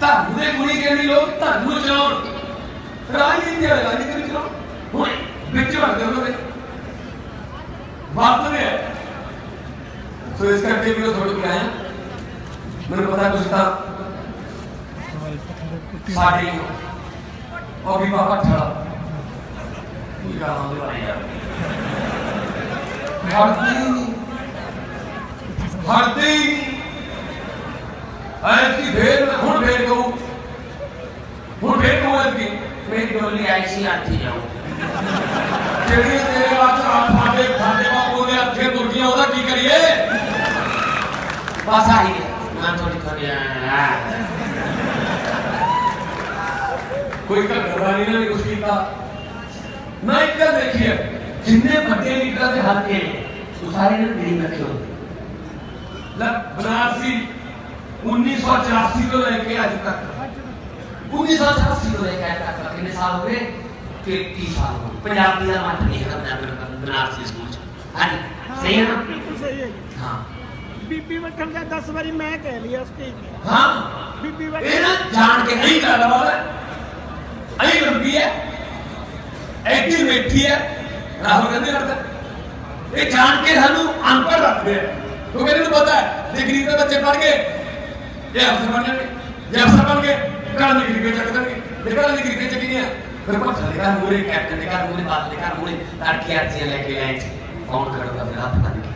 ਜੇ ਕੁੜੀ ਕਹਿੰਦੀ ਲੋਕ ਧਰਮ ਨੂੰ ਚਲਾਉਣ। ਰਾਜਨੀਤੀ ਵਾਲੇ ਰਾਜਨੀਤੀ ਨੂੰ ਚਲਾਉਣ। ਹੁਣ ਵਿੱਚ ਵੜਦੇ ਉਹਨਾਂ ਦੇ ਵਰਤਦੇ ਆ ਸੋ ਇਸ ਕਰਕੇ ਵੀ ਤੁਹਾਡੇ ਕੋਲ ਆਇਆ। ਮੈਨੂੰ ਪਤਾ ਤੁਸੀਂ ਤਾਂ ਸਾਡੇ ਉਹ ਵੀ ਬਾਬਾ ਠੜਾ ਕੀ ਗਾਲਾਂ ਦੇ ਬਾਰੇ ਯਾਰ? ਹੜਦੀ ਨਹੀਂ। ਹੜਦੀ ਨਹੀਂ। ਐਸੀ ਫੇਰ ਮੈਂ ਹੁਣ ਫੇਰ ਕਹੂੰ ਹੁਣ ਫੇਰ ਕਹੂੰ ਐਸੀ ਮੇਰੀ ਡੋਲੀ ਐਸੀ ਆਤੀ ਜਾਓ ਜਿਹੜੀ ਤੇਰੇ ਵਾਸਤੇ ਆ ਸਾਡੇ ਸਾਡੇ ਬਾਪੂ ਦੇ ਅੱਗੇ ਦੁਰਗੀਆਂ ਉਹਦਾ ਕੀ ਕਰੀਏ ਬਸ ਆਹੀ ਹੈ। ਮੈਂ ਥੋੜੀ ਥੋੜੀ ਆ ਕੋਈ ਘਟਨਾ ਨਹੀਂ ਨਾ ਕੁਛ ਕੀਤਾ ਨਾ ਇੱਕ ਗੱਲ ਦੇਖੀਏ ਜਿੰਨੇ ਵੱਡੇ ਲੀਡਰਾਂ ਦੇ ਹਲਕੇ ਨੇ, ਉਹ ਸਾਰੇ ਨੇ ਗਰੀਬ ਰੱਖੇ ਹੋਏ ਲੈ ਬਨਾਰਸੀ 1984 ਤੋਂ ਲੈ ਕੇ ਅੱਜ ਤੱਕ। 1984 ਤੋਂ ਲੈ ਕੇ ਅੱਜ ਤੱਕ ਕਿੰਨੇ ਸਾਲ ਹੋ ਗਏ? 33 ਸਾਲ ਹੋ ਗਏ। ਪੰਜਾਬੀ ਦਾ ਮੱਤ ਨਹੀਂ ਕਰਦਾ ਬਨਾਰਸੀ ਸਕੂਲ ਚ। ਹਾਂਜੀ ਸਹੀ ਹੈ ਨਾ? ਬਿਲਕੁਲ ਸਹੀ ਹੈ। ਹਾਂ। ਬੀਬੀ ਬੈਠਣ ਦਾ 10 ਵਾਰੀ ਮੈਂ ਕਹਿ ਲਿਆ ਸਟੇਜ ਤੇ। ਹਾਂ? ਬੀਬੀ ਇਹ ਬੈਠ ਨਾ ਜਾਣ ਕੇ ਨਹੀਂ ਕਰਦਾ ਵਾਲਾ ਅਈ ਲੰਬੀ ਹੈ। ਐਡੀ ਮਿੱਠੀ ਹੈ। ਰਾਹੁਲ ਗਾਂਧੀ ਕਰਦਾ ਇਹ ਜਾਣ ਕੇ ਸਾਨੂੰ ਅਨਪੜ੍ਹ ਰੱਖਦੇ ਆ। ਕਿਉਂਕਿ ਇਹਨਾਂ ਨੂੰ ਪਤਾ ਹੈ ਜੇ ਗਰੀਬ ਦੇ ਬੱਚੇ ਪੜ੍ਹ ਗਏ। ਇਹ ਅਫਸਰ ਬਣ ਜਾਣਗੇ, ਜੇ ਅਫਸਰ ਬਣ ਗਏ ਘਰ ਦੀ ਗਰੀਬੀ ਚੱਕ ਦੇਣਗੇ ਜੇ ਘਰ ਦੀ ਗਰੀਬੀ ਚੱਕੀ ਨਹੀਂ ਹੈ ਫਿਰ ਪੱਛਾ ਦੇ ਘਰ ਮੂਰੇ ਕੈਪਟਨ ਦੇ ਘਰ ਮੂਰੇ ਬਾਦ ਦੇ ਘਰ ਮੂਰੇ ਤੜਕੇ ਅਰਜ਼ੀਆਂ ਲੈ ਕੇ ਆਏ ਸੀ ਕੌਣ ਕਰੂਗਾ ਫਿਰ ਹੱਥ ਬੰਨ ਕੇ।